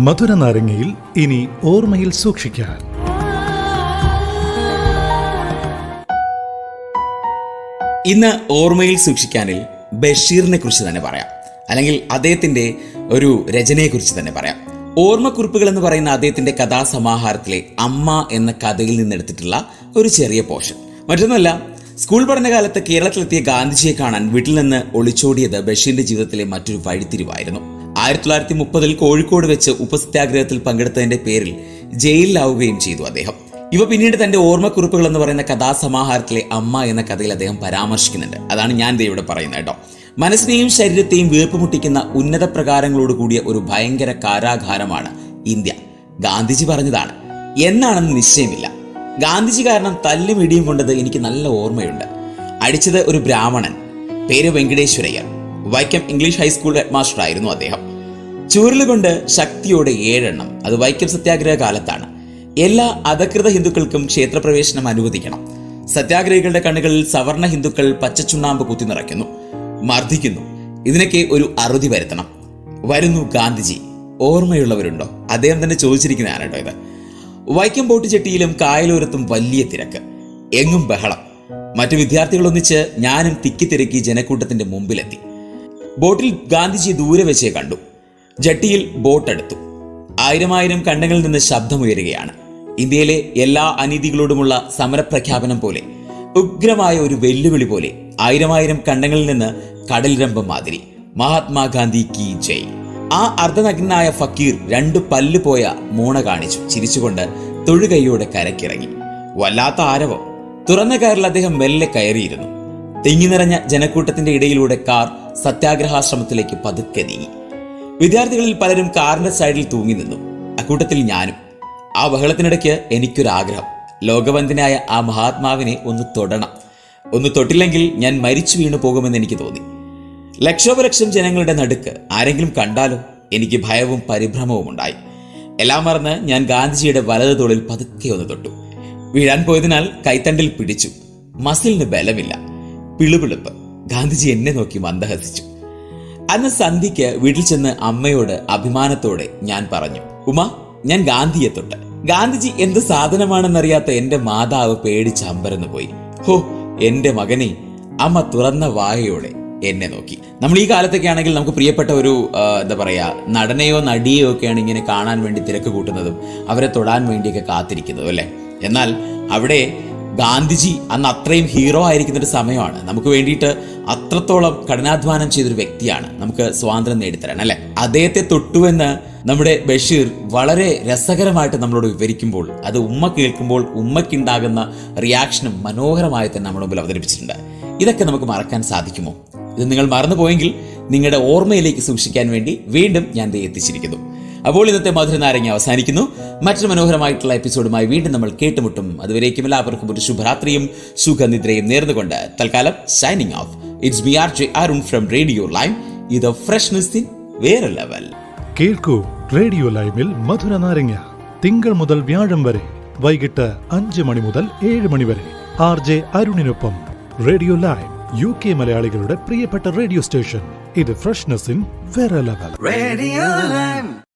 മധുര നാരങ്ങയിൽ ഇനി ഓർമ്മയിൽ സൂക്ഷിക്കാൻ. ഇന്ന് ഓർമ്മയിൽ സൂക്ഷിക്കാനിൽ ബഷീറിനെ കുറിച്ച് തന്നെ പറയാം. അല്ലെങ്കിൽ അദ്ദേഹത്തിന്റെ ഒരു രചനയെക്കുറിച്ച് തന്നെ പറയാം. ഓർമ്മക്കുറിപ്പുകൾ എന്ന് പറയുന്ന അദ്ദേഹത്തിന്റെ കഥാസമാഹാരത്തിലെ അമ്മ എന്ന കഥയിൽ നിന്നെടുത്തിട്ടുള്ള ഒരു ചെറിയ പോഷൻ. മറ്റൊന്നല്ല സ്കൂൾ പഠനകാലത്ത് കേരളത്തിലെത്തിയ ഗാന്ധിജിയെ കാണാൻ വീട്ടിൽ നിന്ന് ഒളിച്ചോടിയത് ബഷീറിന്റെ ജീവിതത്തിലെ മറ്റൊരു വഴിത്തിരിവായിരുന്നു. ആയിരത്തി തൊള്ളായിരത്തി മുപ്പതിൽ കോഴിക്കോട് വെച്ച് ഉപസത്യാഗ്രഹത്തിൽ പങ്കെടുത്തതിന്റെ പേരിൽ ജയിലിലാവുകയും ചെയ്തു അദ്ദേഹം. ഇവ പിന്നീട് തന്റെ ഓർമ്മക്കുറിപ്പുകൾ എന്ന് പറയുന്ന കഥാസമാഹാരത്തിലെ അമ്മ എന്ന കഥയിൽ അദ്ദേഹം പരാമർശിക്കുന്നുണ്ട്. അതാണ് ഞാൻ ഇവിടെ പറയുന്നത് കേട്ടോ. മനസ്സിനെയും ശരീരത്തെയും വീർപ്പുമുട്ടിക്കുന്ന ഉന്നത പ്രകാരങ്ങളോട് കൂടിയ ഒരു ഭയങ്കര കാരാഗാരമാണ് ഇന്ത്യ. ഗാന്ധിജി പറഞ്ഞതാണ് എന്നാണെന്ന് നിശ്ചയമില്ല. ഗാന്ധിജി കാരണം തല്ലും ഇടിയും കൊണ്ടത് എനിക്ക് നല്ല ഓർമ്മയുണ്ട്. അടിച്ചത് ഒരു ബ്രാഹ്മണൻ. പേര് Venkateswarayyar. Vaikom English high school head master ആയിരുന്നു അദ്ദേഹം. ചുരുളുകൊണ്ട് ശക്തിയോടെ ഏഴെണ്ണം. അത് വൈക്കം സത്യാഗ്രഹ കാലത്താണ്. എല്ലാ അധകൃത ഹിന്ദുക്കൾക്കും ക്ഷേത്രപ്രവേശനം അനുവദിക്കണം. സത്യാഗ്രഹികളുടെ കണ്ണുകളിൽ സവർണ ഹിന്ദുക്കൾ പച്ചച്ചുണ്ണാമ്പ് കുത്തി നിറയ്ക്കുന്നു. മർദ്ദിക്കുന്നു. ഇതിനൊക്കെ ഒരു അറുതി വരുത്തണം. വരുന്നു ഗാന്ധിജി. ഓർമ്മയുള്ളവരുണ്ടോ? അദ്ദേഹം തന്നെ ചോദിച്ചിരിക്കുന്നതാണ് കേട്ടോ ഇത്? വൈക്കം ബോട്ട് ചെട്ടിയിലും കായലോരത്തും വലിയ തിരക്ക്. എങ്ങും ബഹളം. മറ്റു വിദ്യാർത്ഥികൾ ഒന്നിച്ച് ഞാനും തിക്കിത്തിരക്കി ജനക്കൂട്ടത്തിന്റെ മുമ്പിലെത്തി. ബോട്ടിൽ ഗാന്ധിജി ദൂരെ വെച്ചേ കണ്ടു. ജട്ടിയിൽ ബോട്ട് എടുത്തു. ആയിരമായിരം കണ്ടങ്ങളിൽ നിന്ന് ശബ്ദമുയരുകയാണ്. ഇന്ത്യയിലെ എല്ലാ അനീതികളോടുമുള്ള സമരപ്രഖ്യാപനം പോലെ ഉഗ്രമായ ഒരു വെല്ലുവിളി പോലെ ആയിരമായിരം കണ്ടങ്ങളിൽ നിന്ന് കടൽരംഭം മാതിരി. മഹാത്മാഗാന്ധി കി ജയ്. ആ അർദ്ധനഗ്നായ ഫക്കീർ രണ്ട് പല്ല് പോയ മൂണ കാണിച്ചു ചിരിച്ചുകൊണ്ട് തൊഴുകൈയോടെ കരക്കിറങ്ങി. വല്ലാത്ത ആരവം. തുറന്ന കാറിൽ അദ്ദേഹം മെല്ലെ കയറിയിരുന്നു. തിങ്ങി നിറഞ്ഞ ജനക്കൂട്ടത്തിന്റെ ഇടയിലൂടെ കാർ സത്യാഗ്രഹാശ്രമത്തിലേക്ക് പതുക്കെ നീങ്ങി. വിദ്യാർത്ഥികളിൽ പലരും കാറിന്റെ സൈഡിൽ തൂങ്ങി നിന്നു. അക്കൂട്ടത്തിൽ ഞാനും. ആ ബഹളത്തിനിടയ്ക്ക് എനിക്കൊരാഗ്രഹം. ലോകവന്ദനായ ആ മഹാത്മാവിനെ ഒന്ന് തൊടണം. ഒന്ന് തൊട്ടില്ലെങ്കിൽ ഞാൻ മരിച്ചു വീണു പോകുമെന്ന് എനിക്ക് തോന്നി. ലക്ഷോപലക്ഷം ജനങ്ങളുടെ നടുക്ക് ആരെങ്കിലും കണ്ടാലോ എനിക്ക് ഭയവും പരിഭ്രമവും ഉണ്ടായി. എല്ലാം മറന്ന് ഞാൻ ഗാന്ധിജിയുടെ വലത് തോളിൽ പതുക്കെ ഒന്ന് തൊട്ടു. വീഴാൻ പോയതിനാൽ കൈത്തണ്ടിൽ പിടിച്ചു. മസിലിന് ബലമില്ല. പിളുപിളുപ്പ്. ഗാന്ധിജി എന്നെ നോക്കി മന്ദഹസിച്ചു. അന്ന് സന്ധ്യയ്ക്ക് വീട്ടിൽ ചെന്ന് അമ്മയോട് അഭിമാനത്തോടെ ഞാൻ പറഞ്ഞു ഉമ ഞാൻ ഗാന്ധിയെ തൊട്ട്. ഗാന്ധിജി എന്ത് സാധനമാണെന്നറിയാത്ത എന്റെ മാതാവ് പേടിച്ച് അമ്പരന്ന് പോയി. ഹോ എന്റെ മകനെ. അമ്മ തുറന്ന വായയോടെ എന്നെ നോക്കി. നമ്മൾ ഈ കാലത്തൊക്കെ ആണെങ്കിൽ നമുക്ക് പ്രിയപ്പെട്ട ഒരു എന്താ പറയാ നടനെയോ നടിയോ ഒക്കെയാണ് ഇങ്ങനെ കാണാൻ വേണ്ടി തിരക്ക് കൂട്ടുന്നതും അവരെ തൊടാൻ വേണ്ടിയൊക്കെ കാത്തിരിക്കുന്നതും അല്ലേ? എന്നാൽ അവിടെ ഗാന്ധിജി അന്ന് അത്രയും ഹീറോ ആയിരിക്കുന്ന ഒരു സമയമാണ്. നമുക്ക് വേണ്ടിയിട്ട് അത്രത്തോളം കഠിനാധ്വാനം ചെയ്തൊരു വ്യക്തിയാണ്. നമുക്ക് സ്വാതന്ത്ര്യം നേടിത്തരാൻ അല്ലെ? അദ്ദേഹത്തെ തൊട്ടുവെന്ന് നമ്മുടെ ബഷീർ വളരെ രസകരമായിട്ട് നമ്മളോട് വിവരിക്കുമ്പോൾ അത് ഉമ്മ കേൾക്കുമ്പോൾ ഉമ്മയ്ക്കുണ്ടാകുന്ന റിയാക്ഷനും മനോഹരമായി തന്നെ നമ്മുടെ മുമ്പിൽ അവതരിപ്പിച്ചിട്ടുണ്ട്. ഇതൊക്കെ നമുക്ക് മറക്കാൻ സാധിക്കുമോ? ഇത് നിങ്ങൾ മറന്നുപോയെങ്കിൽ നിങ്ങളുടെ ഓർമ്മയിലേക്ക് സൂക്ഷിക്കാൻ വേണ്ടി വീണ്ടും ഞാൻ എത്തിച്ചിരിക്കുന്നു. അപ്പോൾ ഇന്നത്തെ മധുരനാരങ്ങ അവസാനിക്കുന്നു. മറ്റൊരു മനോഹരമായിട്ടുള്ള എപ്പിസോഡുമായി വീണ്ടും നമ്മൾ കേട്ടുമുട്ടും. അതുവരേക്കും എല്ലാവർക്കും ഒരു ശുഭരാത്രിയും സുഖനിദ്രയും നേർന്നുകൊണ്ട്. തൽക്കാലം signing off it's B R J Arun from radio lime ഇത് ഫ്രഷ്നസ് ഇൻ വേറെ ലെവൽ കേൾക്കൂ റേഡിയോ ലൈവിൽ മധുര നാരങ്ങ. തിങ്കൾ മുതൽ വ്യാഴം വരെ. വൈകിട്ട് അഞ്ച് മണി മുതൽ ഏഴ് മണി വരെ. ആർ ജെ അരുണിനൊപ്പം റേഡിയോ ലൈവ് യു കെ മലയാളികളുടെ പ്രിയപ്പെട്ട റേഡിയോ സ്റ്റേഷൻ ഇത് ഫ്രഷ്നസ് ഇൻ വേറെ ലെവൽ റേഡിയോ Lime.